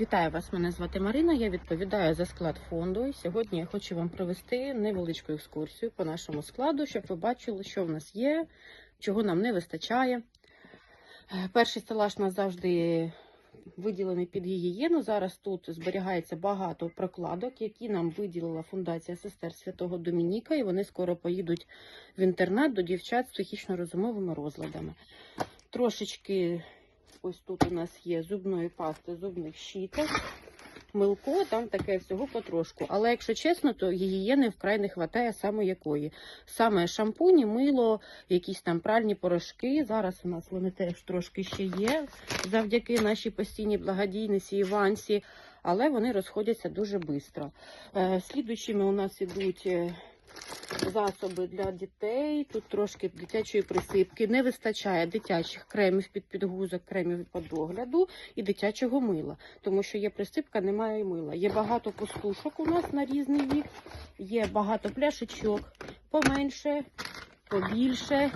Вітаю вас, мене звати Марина. Я відповідаю за склад фонду. Сьогодні я хочу вам провести невеличку екскурсію по нашому складу, щоб ви бачили, що в нас є, чого нам не вистачає. Е, Перший стелаж у нас завжди виділений під гігієну. Зараз тут зберігається багато прокладок, які нам виділила фундація сестер Святого Домініка, і вони скоро поїдуть в інтернат до дівчат з психічно-розумовими розладами. Трошечки Ось тут у нас є зубної пасти, зубних щіток, милко, там таке всього потрошку. Але якщо чесно, то гігієни вкрай не вистачає саме якої. Саме шампуні, мило, якісь там пральні порошки. Зараз у нас вони теж трошки ще є, завдяки нашій постійній благодійниці Івансі, але вони розходяться дуже швидко. Е, слідуючими у нас ідуть. Засоби для дітей, тут трошки дитячої присипки. Не вистачає дитячих кремів під підгузок, кремів по догляду і дитячого мила, тому що є присипка, немає мила. Є багато пустушок у нас на різний вік, є багато пляшечок, поменше, побільше.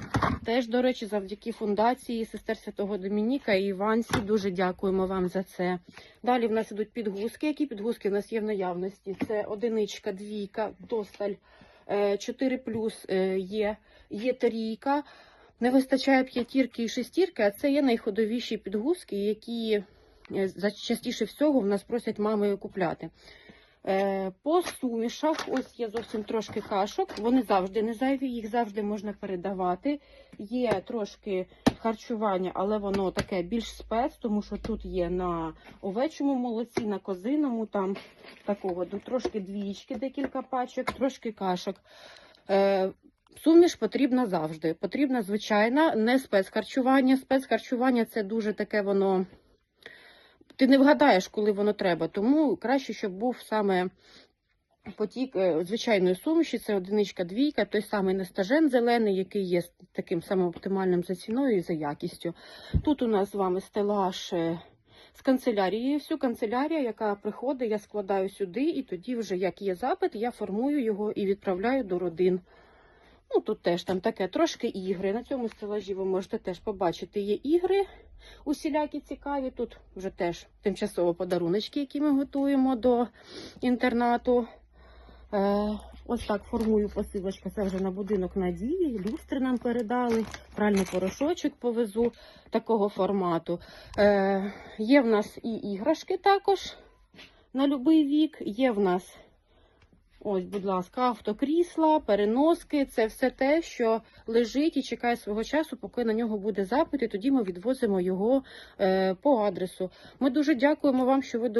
Теж, до речі, завдяки фундації сестер Святого Домініка і Івансі. Дуже дякуємо вам за це. Далі в нас ідуть підгузки. Які підгузки в нас є в наявності? Це одиничка, двійка, досталь. 4 плюс е, є, є трійка. Не вистачає п'ятірки і шестірки, а це є найходовіші підгузки, які е, частіше всього в нас просять мами купляти. Е, По сумішах, ось є зовсім трошки кашок. Вони завжди не зайві, їх завжди можна передавати. Є трошки харчування, але воно таке більш спец, тому що тут є на овечому молоці, на козиному, там такого трошки двічки, декілька пачок, трошки кашок. Е, Суміш потрібна завжди. Потрібна звичайна, не спецхарчування. Спецхарчування це дуже таке воно. Ти не вгадаєш, коли воно треба. Тому краще, щоб був саме потік е, звичайної суміші, це одиничка, двійка, той самий нестажен зелений, який є таким самим оптимальним за ціною і за якістю. Тут у нас з вами стелаж е, з канцелярією. Всю канцелярія, яка приходить, я складаю сюди, і тоді, вже як є запит, я формую його і відправляю до родин. Ну, тут теж там таке трошки ігри. На цьому стелажі ви можете теж побачити, є ігри усілякі цікаві. Тут вже теж тимчасово подаруночки, які ми готуємо до інтернату. Е, ось так формую посилочка. Це вже на будинок надії. Люстри нам передали. Пральний порошочок повезу такого формату. Е, є в нас і іграшки також на будь-який вік. Є в нас. Ось, будь ласка, автокрісла, переноски це все те, що лежить і чекає свого часу, поки на нього буде запит, і тоді ми відвозимо його е, по адресу. Ми дуже дякуємо вам, що ви